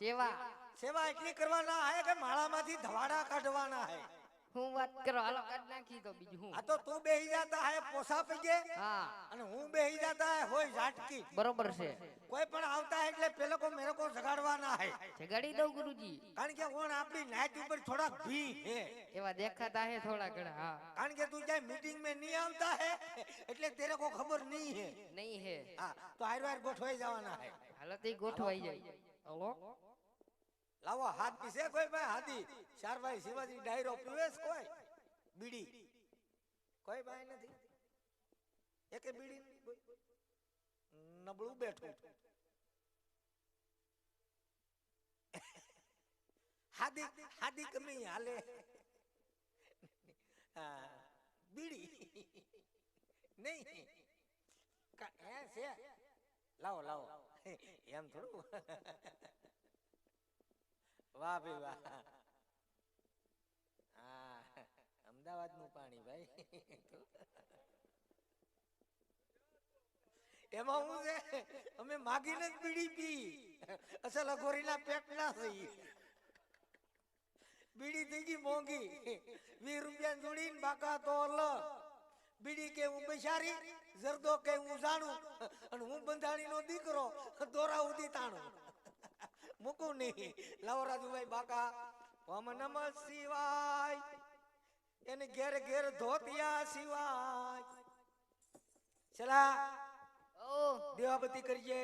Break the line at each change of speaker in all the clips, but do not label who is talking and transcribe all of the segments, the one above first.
સેવા.
સેવા એટલી કરવાના હે કે માળામાંથી ધવાડા કાઢવાના હે.
હું વાત કરો હાલો કાઢ નાખી તો બીજું
આ તો તું બેહી જાતા હે પોસા પીજે.
હા.
અને હું બેહી જાતા હે હોય ઝાટકી.
બરોબર છે.
કોઈ પણ આવતા હે એટલે પેલો કો મેરે કો જગાડવાના હે.
જગાડી દઉં ગુરુજી.
કારણ કે કોણ આપણી નાઈટ ઉપર થોડા ભી હે.
એવા દેખાતા હે થોડા ઘણા હા.
કારણ કે તું જાય મીટિંગ મે નહીં આવતા હે એટલે તેરે કો ખબર નહીં હે.
નહીં હે.
હા તો આયર આરવાર ગોઠવાઈ જવાના હે.
હાલો ગોઠવાઈ જાય. હલો
લાવો હાથ પીસે કોઈ ભાઈ? હાથી. ચારભાઈ શિવાજી ડાયરો પીવેશ કોઈ? બીડી. કોઈ ભાઈ નથી? એકે બીડી નહીં કોઈ? નબળું બેઠું હાદી હાદી કમી હાલે. હા, બીડી. નહીં. કા- હે છે. લાવો લાવો. એમ થોડું? વાહ ભાઈ વાહ હા અમદાવાદનું પાણી ભાઈ. એમાં હું છે? અમે માગીને જ બીડી પી. અસલ અઘોરીના પેટ ના થઈ. બીડી થઈ ગઈ મોંઘી. વીસ રૂપિયા જોડીને બાકા તો અલગ. બીડી કે હું બૈસારી જરદો કે હું જાણું અને હું બંધાણીનો દીકરો દોરા ઉદી તાણો. મૂકું નહીં. લાવો રાજુભાઈ બાકા ઓમ નમ શિવાય. એને ઘેર ઘેર ધોતિયા શિવાય. ચલા
ઓ.
દેવાબતી કરીએ.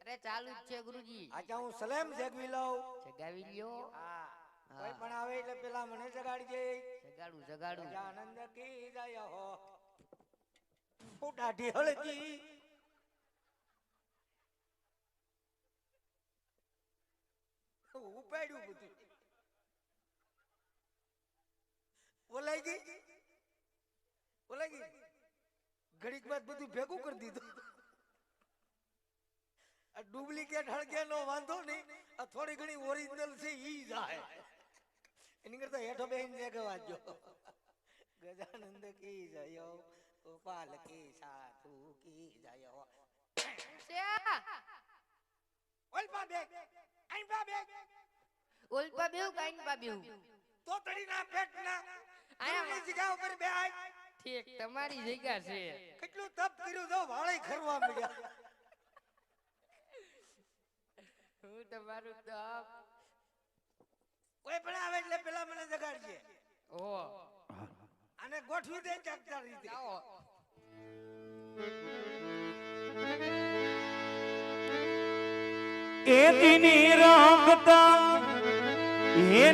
અરે ચાલુ જ છે ગુરુજી.
આજે હું સલેમ જગવી લઉં.
જગાવી લ્યો.
હા. કોઈ પણ આવે એટલે પેલા મને જગાડજે.
જગાડું જગાડું.
આનંદ કી જય હો. ફૂટા ઢેળજી ઉપાડ્યું બધું. ઓલાઈ ગઈ? ઓલાઈ ગઈ? ઘડીક બાદ બધું ભેગું કરી દીધું. આ ડુપ્લિકેટ હળગ્યાનો વાંધો નહીં આ થોડી ઘણી ઓરિજિનલ છે ઈ જાય. એની કરતા હેઠો બેહીને જે ગવાજો ગજાનંદ કી જયો ગોપાલ કી સાધુ કી જયો. ઓલપા બે આઈપા બે
ઓલપા બેહું કાઈન પા બેહું
તો તડીના પેટના
આયા
જગ્યા ઉપર બે આય
ઠીક તમારી જગ્યા છે.
કેટલું તપ કર્યું તો વાળી ખરવા મળ્યા
હું તમારું તપ.
કોઈ પણ આવે એટલે પેલા મને જગાડજે.
ઓ.
અને ગોઠવી દે ચાકતા રીતે.
આવો
એ દિની રાખતા એ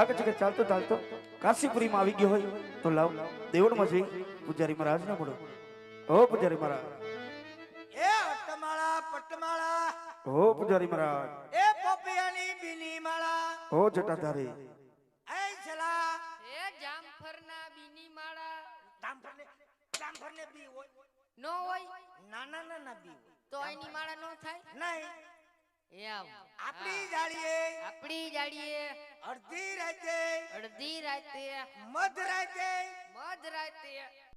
લાગે છે કે ચાલતો ચાલતો કાશીપુરીમાં આવી ગયો હોય તો લાવ દેવળમાં જઈ પૂજારી મહારાજ ને બોલો. હો પૂજારી મહારાજ.
એ અટમાળા પટ્ટમાળા.
હો પૂજારી મહારાજ.
એ પોપિયાની બીની માળા
હો જટાધારી.
એ છલા
એ જામફરના બીની માળા
બી હોય.
નો હોય?
ના બી
તો એની માળા નો થાય?
નહીં. આપણી જાળીએ
આપણી જાળીએ
અડધી રાતે
અડધી
રાતે
મધ રાતે મધ રાતે